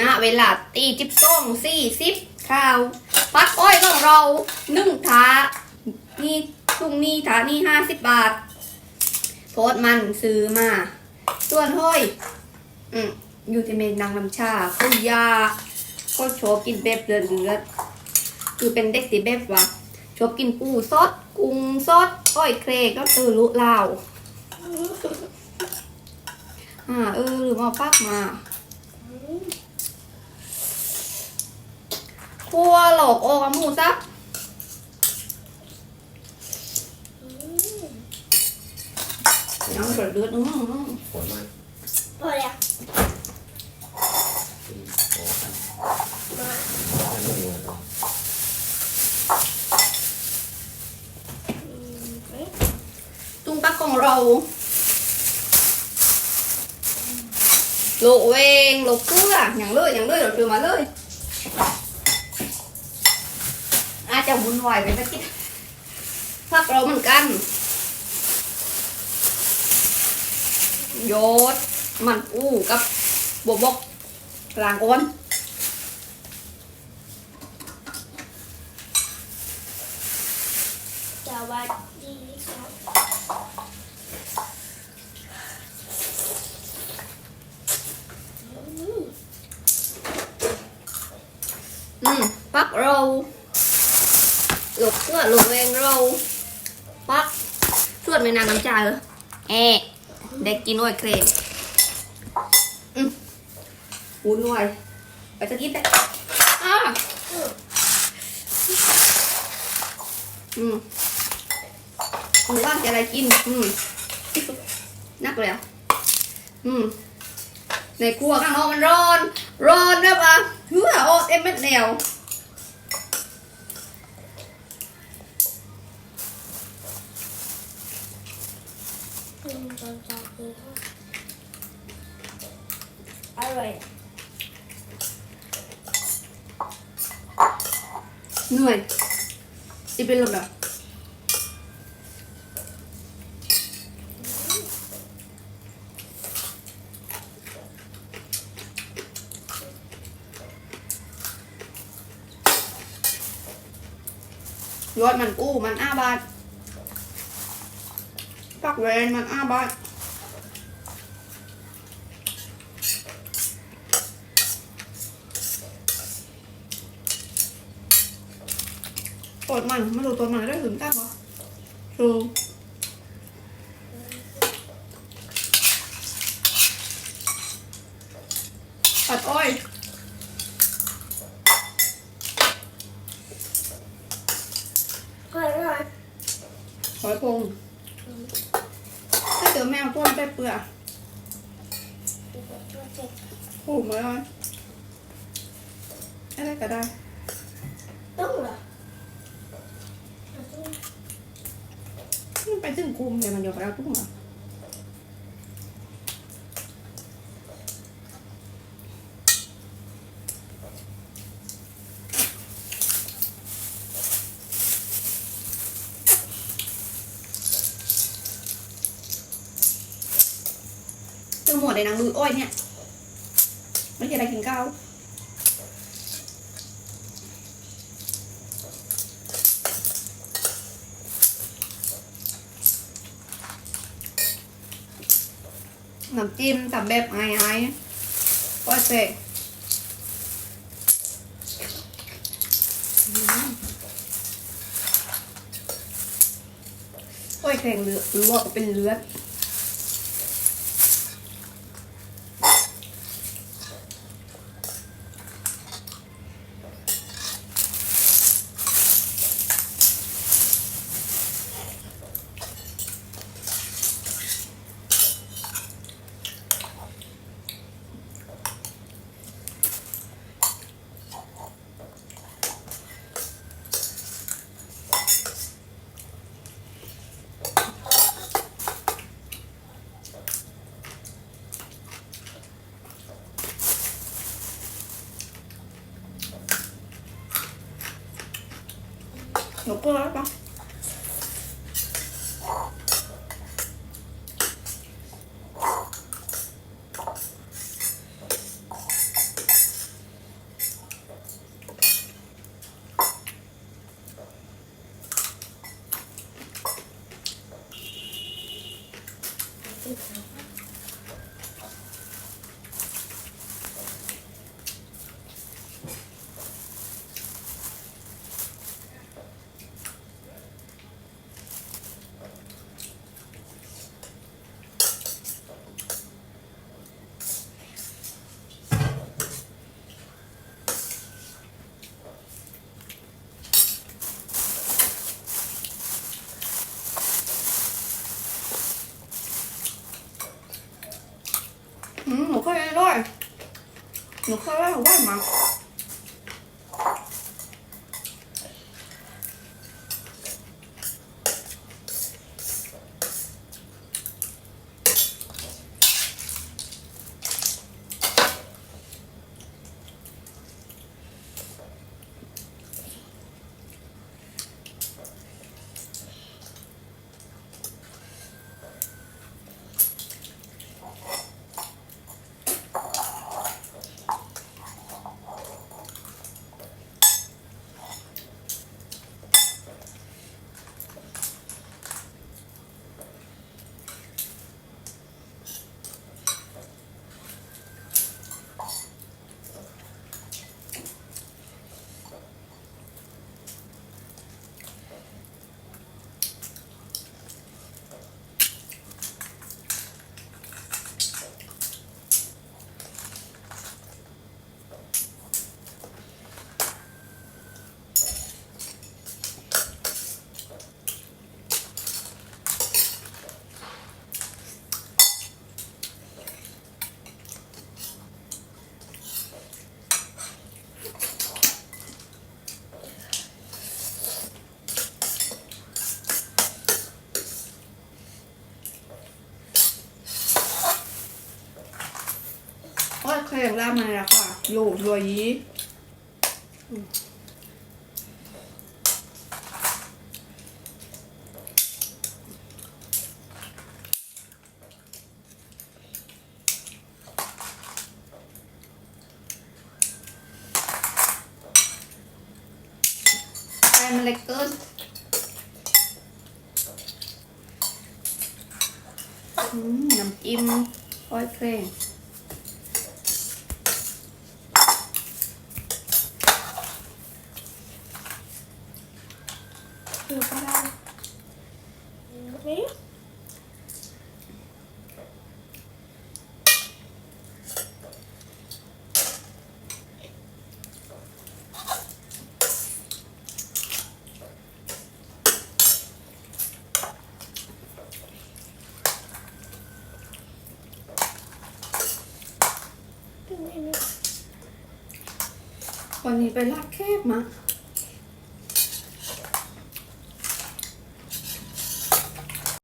ณเวลาตีจิบสองสี่สิบข้าวปักอ้อยของเรานึ่งถานี่ทุ่งนี้ถานี่ห้าสิบบาท โพสมันซื้อมา ส่วนห้อย อืมอยู่ที่เมนนางน้ำชาคุยาก็ชอบกินแบบเลือดเลือดคือเป็นเด็กติแบบว่าชอบกินปูซดกุ้งซดอ้อยเครก็ตือลุลาวอ่าเออหรือมาปักมา ครัวหลอกโอกับหมูซับน้ำเดือดเดือดอื้อหือผลมากพอแล้วสี่โอ้ครับท่านไม่รู้หรอกตุ้งตักของเราโลเวงโลเกลืออย่างเลยอย่างเลยเราเจอมาเลยอาจ จะวุ่นวายไปสักทีพักเราเหมือนกัน โยดมันอู้กับบวบกกลางอ้นสวัสดีครับอืมพักเรา โลเกลือโลเวงเราพักส่วนไม่นานน้ำใจเหรอแอะเด็กกินอ้อยเครมอืมวุ่นวายไปสักทีแต่อ่าอืมหรือว่าจะอะไรกิน อืมนักเลยอะอืม ในครัวข้างนอกมันร้อน ร้อนนะปะเหือโอดเอ็มเม็ดแนว หนึ่งส องสามสี่ห้าอร่อยเหนื่อยจะเป็นลมเหรอยอดมันกู้มันอ้าบาท ปักเวนมันอ้าบาทตดมันไม่รู้ตดมั แมวต้นไปเปลือกผูกมาเลยอะไรก็ได้ต้องเหรอมันไปถึงคุมเลยมันยกแล้วตุ้งเหรอ เจอหมดเลยนางดูอ้อยเนี่ยไม่ใช่อะไรกินข้าวน้ำจิ้มทำแบบไอ้ๆก็เสร็จโอ้ยแข็งเลือดลวกเป็นเลือด หนูเก ลือปะห นูเคยว่ามาโอ้ยเคยอย่างล่ามาแล้วค่ะอยู่รวยยีอืมแป้งมันเล็กเกินน้ำจิ้มอ้อยเครง ดูก็ได้ นี่วันนี้ไปลาดแคบมา